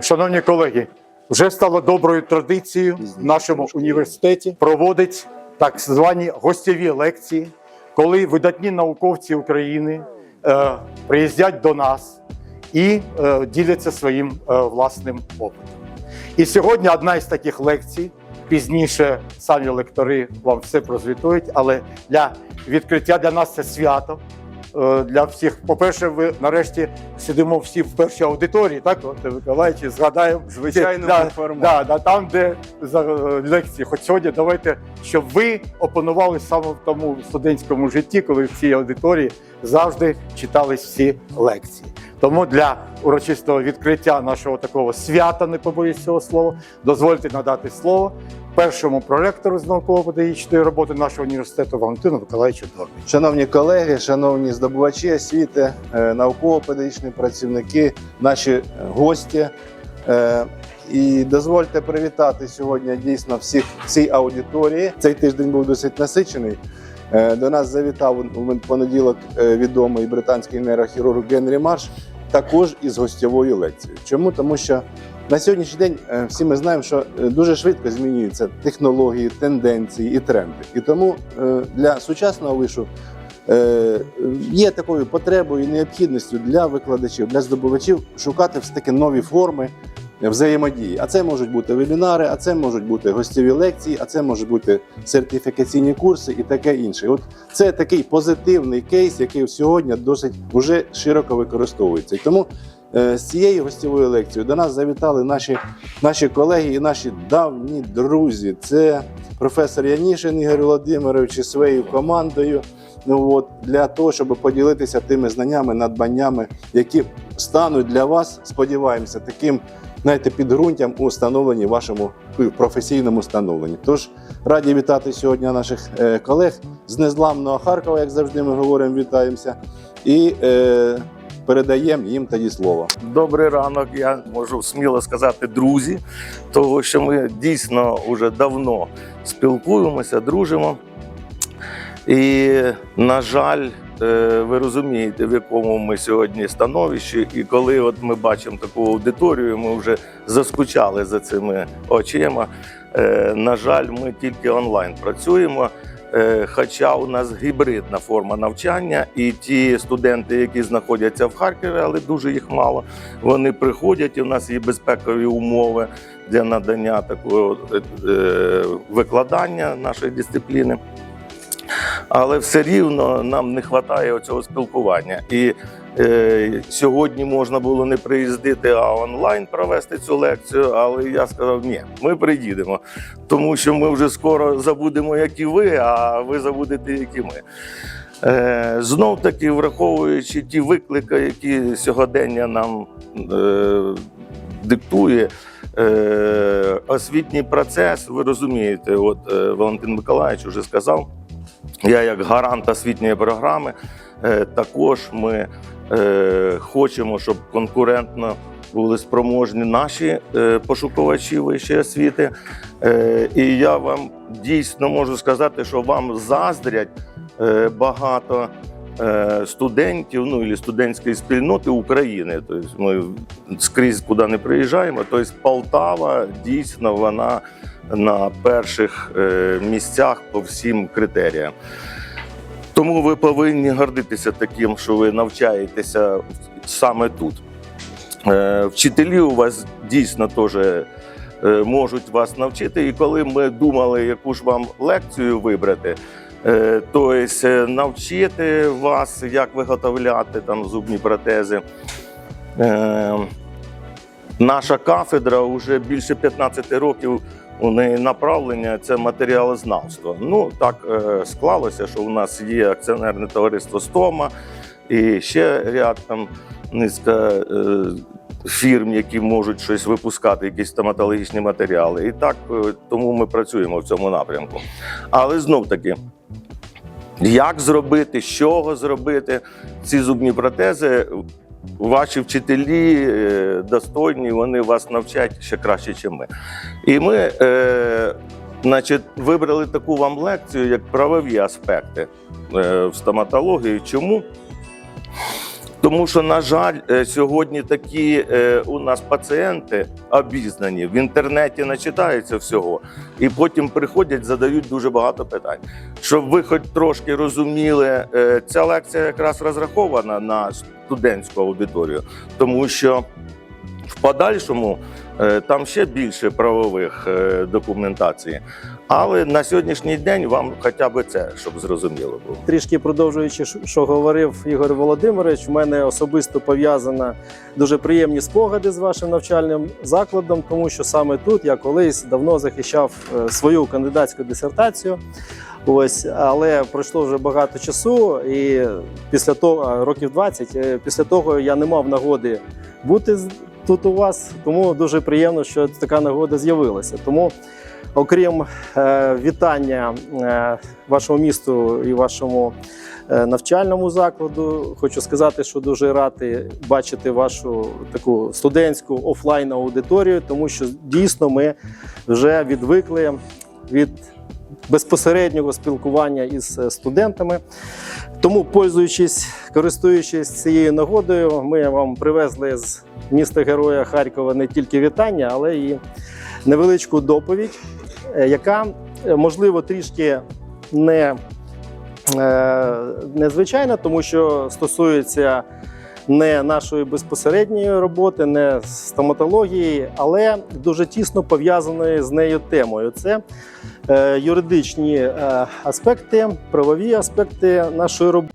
Шановні колеги, вже стало доброю традицією в нашому університеті проводить так звані гостєві лекції, коли видатні науковці України е, приїздять до нас і е, діляться своїм е, власним опитом. І сьогодні одна із таких лекцій. Пізніше самі лектори вам все прозвітують, але для відкриття для нас це свято. Е, Для всіх, по-перше, ви нарешті сидимо всі в першій аудиторії, так, От, Миколаївич, згадаємо. Звичайному да, да, да, там, де за е, лекції. Хоч сьогодні давайте, щоб ви опанували саме в тому студентському житті, коли в цій аудиторії завжди читались всі лекції. Тому для урочистого відкриття нашого такого свята, не побоюсь цього слова, дозвольте надати слово першому проректору з науково-педагогічної роботи нашого університету Валентину Миколаївичу Дорбі. Шановні колеги, шановні здобувачі освіти, е, науково-педагогічні працівники, наші е, гості. Е, І дозвольте привітати сьогодні дійсно всіх в цій аудиторії. Цей тиждень був досить насичений. До нас завітав у понеділок відомий британський нейрохірург Генрі Марш, також із гостєвою лекцією. Чому? Тому що на сьогоднішній день е, всі ми знаємо, що е, дуже швидко змінюються технології, тенденції і тренди. І тому е, для сучасного вишу є такою потребою і необхідністю для викладачів, для здобувачів шукати все таки нові форми взаємодії. А це можуть бути вебінари, а це можуть бути гостєві лекції, а це можуть бути сертифікаційні курси і таке інше. От це такий позитивний кейс, який сьогодні досить уже широко використовується. І тому з цією гостєвою лекцією до нас завітали наші, наші колеги і наші давні друзі. Це професор Янішин Ігор Володимирович і своєю командою. Ну от для того, щоб поділитися тими знаннями, надбаннями, які стануть для вас, сподіваємося, таким знаєте, підґрунтям у становленні вашому професійному становленні. Тож раді вітати сьогодні наших е, колег з незламного Харкова, як завжди ми говоримо, вітаємося, і е, передаємо їм тоді слово. Добрий ранок, я можу сміло сказати, друзі, того що ми дійсно вже давно спілкуємося, дружимо. І, на жаль, е, ви розумієте, в якому ми сьогодні становищі, і коли от ми бачимо таку аудиторію, ми вже заскучали за цими очима. Е, На жаль, ми тільки онлайн працюємо. Е, Хоча у нас гібридна форма навчання, і ті студенти, які знаходяться в Харкові, але дуже їх мало, вони приходять, і У нас є безпекові умови для надання такого е, викладання нашої дисципліни. Але все рівно нам не вистачає цього спілкування. І е, сьогодні можна було не приїздити, а онлайн провести цю лекцію. Але я сказав, ні, ми приїдемо, тому що ми вже скоро забудемо, як і ви, а ви забудете, як і ми. Е, знов таки, враховуючи ті виклики, які сьогодення нам е, диктує. Е, освітній процес, ви розумієте, от е, Валентин Миколаївич вже сказав, я як гарант освітньої програми, е, також ми е, хочемо, щоб конкурентно були спроможні наші е, пошукувачі вищої освіти. І я вам дійсно можу сказати, що вам заздрять багато. Студентів, ну і студентської спільноти України, тобто ми скрізь куди не приїжджаємо. Тобто Полтава дійсно вона на перших е, місцях по всім критеріям. Тому ви повинні гордитися таким, що ви навчаєтеся саме тут. Е, Вчителі у вас дійсно теж е, можуть вас навчити. І коли ми думали, яку ж вам лекцію вибрати, тобто навчити вас, як виготовляти там зубні протези. Наша кафедра вже більше 15 років у неї направлення це матеріалознавство. Ну так е, склалося, що у нас є акціонерне товариство Стома і ще ряд там низка е, фірм, які можуть щось випускати, якісь стоматологічні матеріали. І так е, тому ми працюємо в цьому напрямку. Але знов таки. Як зробити, з чого зробити ці зубні протези? Ваші вчителі е, достойні, вони вас навчать ще краще, ніж ми. І ми е, значить, вибрали таку вам лекцію, як правові аспекти е, в стоматології. Чому? Тому що, на жаль, е, сьогодні такі е, у нас пацієнти обізнані, в інтернеті начитаються всього, і потім приходять, задають дуже багато питань. Щоб ви хоч трошки розуміли, е, ця лекція якраз розрахована на студентську аудиторію, тому що в подальшому е, там ще більше правових е, документацій. Але на сьогоднішній день вам хоча б це, щоб зрозуміло було. Трішки продовжуючи, що- говорив Ігор Володимирович, в мене особисто пов'язано дуже приємні спогади з вашим навчальним закладом, тому що саме тут я колись давно захищав е, свою кандидатську дисертацію. Ось, але пройшло вже багато часу, і після того років 20, е, після того я не мав нагоди бути тут у вас. Тому дуже приємно, що така нагода з'явилася. Тому, окрім е, вітання е, вашому місту і вашому е, навчальному закладу. Хочу сказати, що дуже радий бачити вашу таку студентську офлайн аудиторію, тому що дійсно ми вже відвикли від безпосереднього спілкування із е, студентами. Тому, пользуючись, користуючись цією нагодою, ми вам привезли з міста Героя Харкова не тільки вітання, але і невеличку доповідь, е, яка е, можливо трішки не, незвичайна, тому що стосується не нашої безпосередньої роботи, не стоматології, але дуже тісно пов'язаної з нею темою. Це юридичні е, аспекти, правові аспекти нашої роботи.